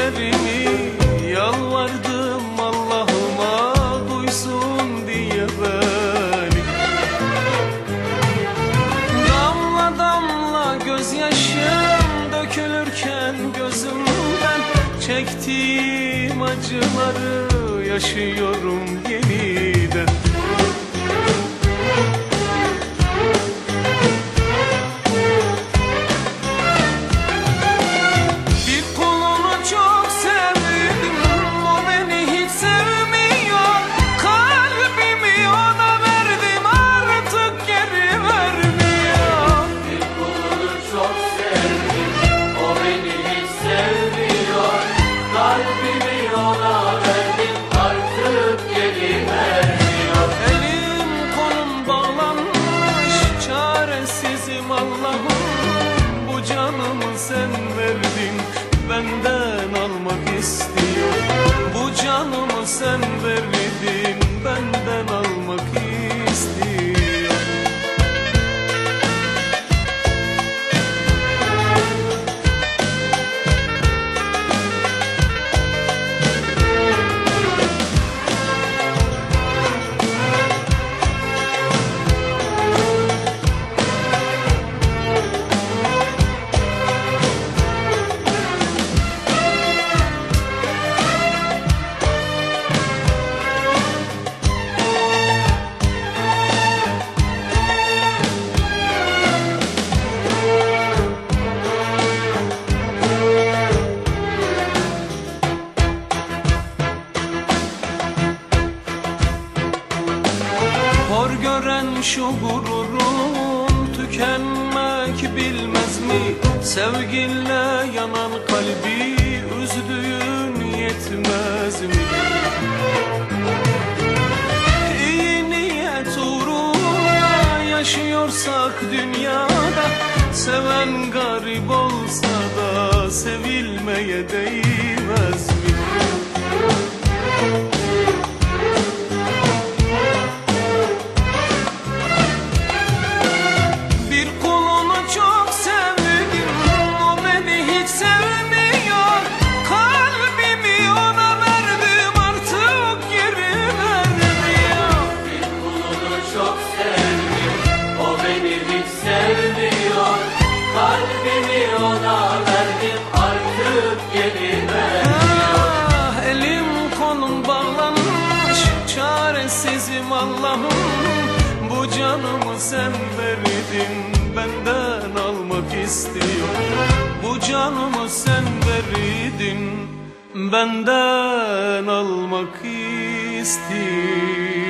Ellerimi yalvardım Allah'ıma duysun diye beni Damla damla gözyaşım dökülürken gözümden Çektiğim acıları yaşıyorum yeniden şu gururun tükenmek bilmez mi? Sevginle yanan kalbi üzdüğün yetmez mi? İyi niyet uğruna yaşıyorsak dünyada Seven garip olsa da sevilmeye değmez Ah, Elim kolum bağlanmış Çaresizim Allah'ım. Bu canımı sen verdin Benden almak istiyor Bu canımı sen verdin Benden almak istiyor